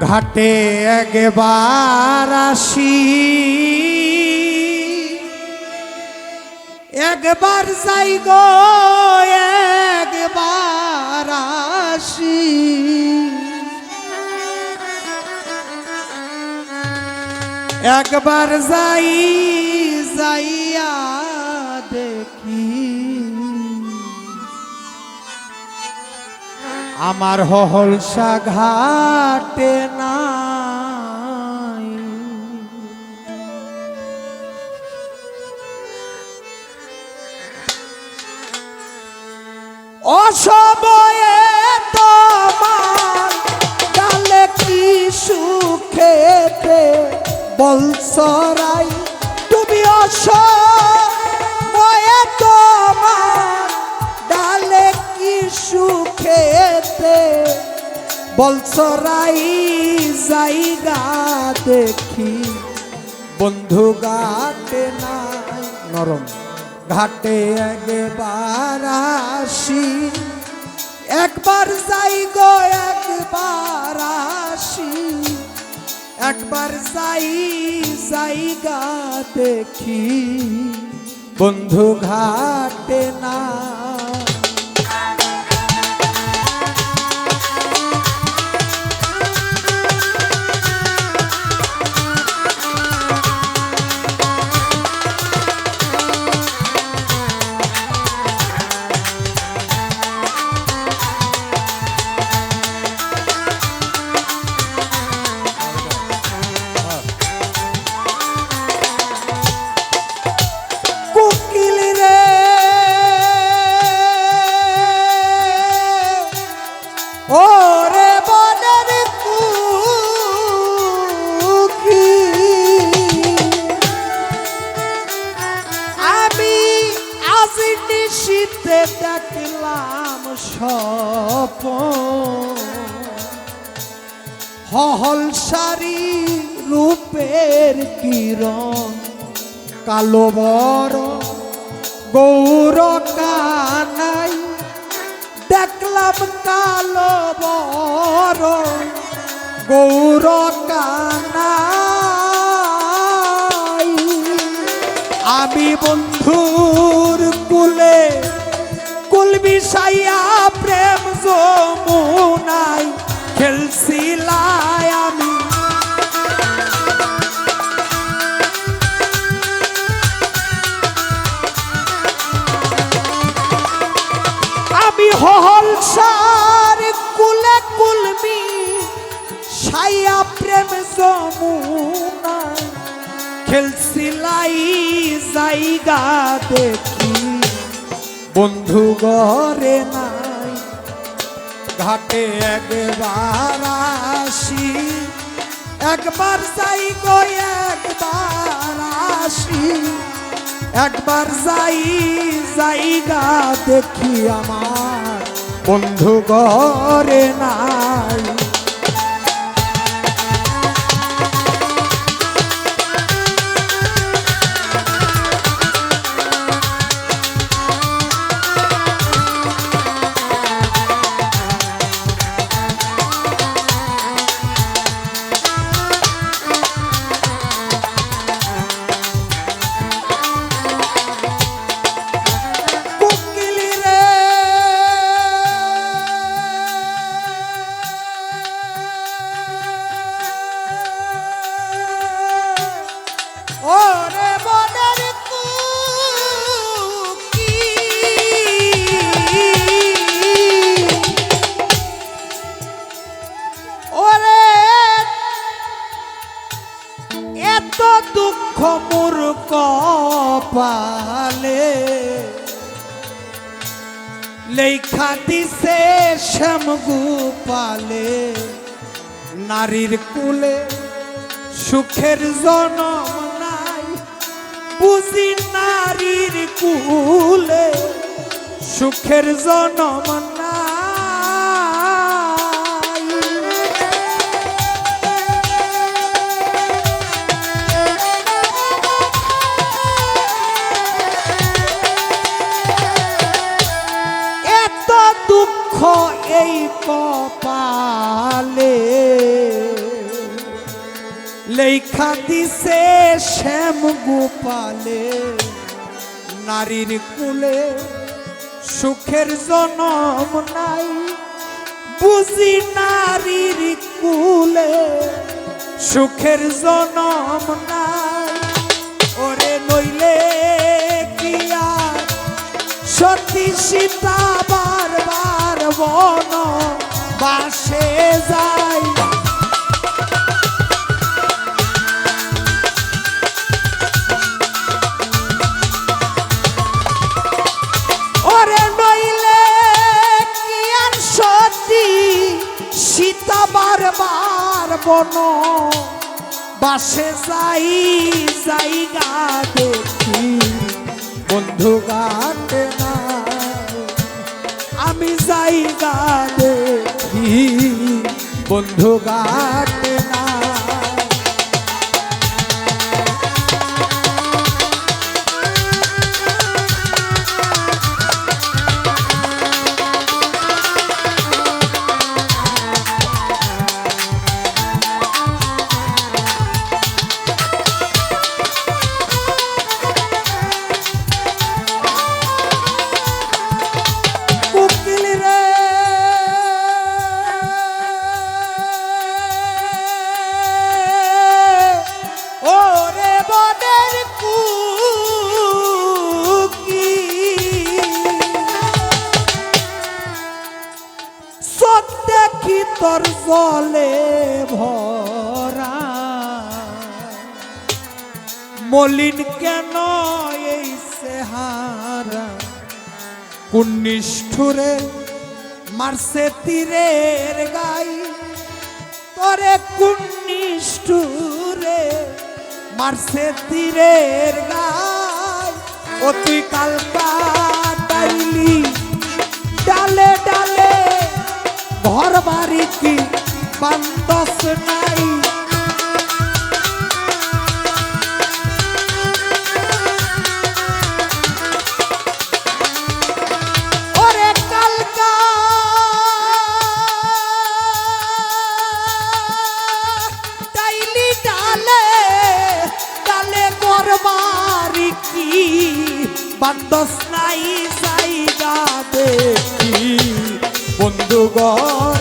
ঘাটে একবার আসি। একবার যাই গো একবার আসি। একবার যাই যাইয়া দেখি। আমার হহলসা ঘাটে নাই। অসময়ে তোমার ডালে কি সুখেতে বলসরাই তুমি অসময়ে তোমার ডালে কি সুখেতে বলসরাই জায়গা দেখি। বন্ধু ঘাটে নাই, নরম ঘাটে একবার আসি। একবার যাই গো একবার আসি। একবার যাই জায়গা দেখি। বন্ধু ঘাটে না হহল সারি রূপের কিরণ, কালো বড় গৌর কানাই। দেখলাম কালো বড় গৌর কানাই। আমি বন্ধুর কুলে কুল বিষাইয়া ছায়া প্রেম যমুনা খেলছিলাই জায়গা দেখি। বন্ধু গরে নাই, ঘাটে একবার আসি। একবার যাই গো, একবার আসি। একবার যাই জায়গা দেখি আমার। বন্ধু গরে নাই। মোর কপালে। লেখা দিছে শ্যাম গোপালে। নারীর কুলে সুখের জনম নাই। বুঝি নারীর কুলে সুখের জনম লেখা দিছে শ্যাম গোপালে, নারীর কুলে সুখের জনম নাই। বুঝি নারীর কুলে সুখের জনম নাই। ওরে নইলে কি আর? সতী সীতা বারবার বন বাসে যায়। বারবার বাসে যাই জায়গা দেখি। বন্ধু গাতে না আমি জায়গা দেখি। বন্ধু গাতে না তোর জলে ভরা। মলিন কেন এই সেহারা কুন্নিষ্ঠুরে মারছে তীরের গাই? তোরে কুন্নিষ্ঠুরে মারছে তীরের গাই? তুই কালকা ডাইলি, ডালে ঘর বাড়ি কি বান্দস নাই ওরে কালকা ডাইলি ডালে ডালে গরবারি কি বান্দস নাই জায়গা দেখি বন্ধু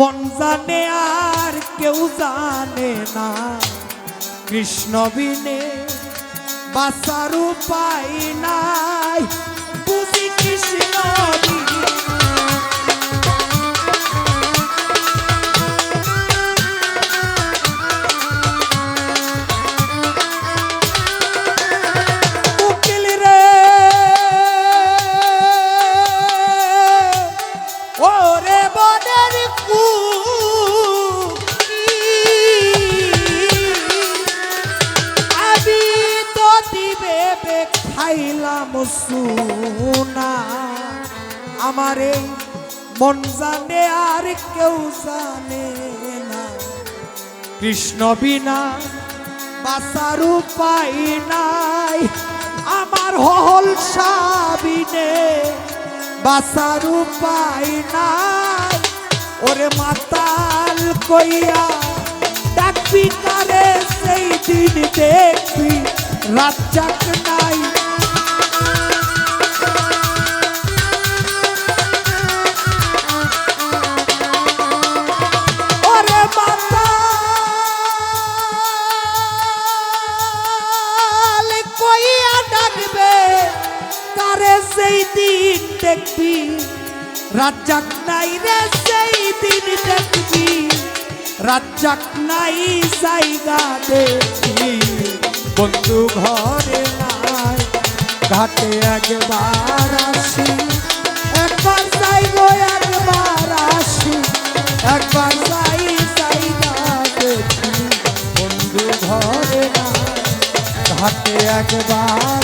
মন জানে আর কেউ জানে না। কৃষ্ণ বিনে বাসার উপায় নাই। মন জানে আর কেউ জানে না। কৃষ্ণ বিনা বাসার উপায় নাই। আমার হল সাবিনে বাসার উপায় নাই। ওরে মাতাল কইয়া ডাকবি কারে সেই দিন দেখবি রাজ্জাক নাই। দেখবি। রাজ্জাক নাই রে, সেই দিন দেখবি। রাজ্জাক নাই সাইগা দেখবি। বন্ধু ঘরে নাই, ঘাটে একবার আসি। একবার চাইব একবার আসি। একবার সাই সাইগা দেখবি। বন্ধু ঘরে নাই, ঘাটে একবার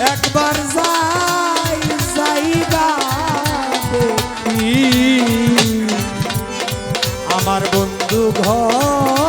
একবার যাই দেখি। আমার বন্ধু ঘর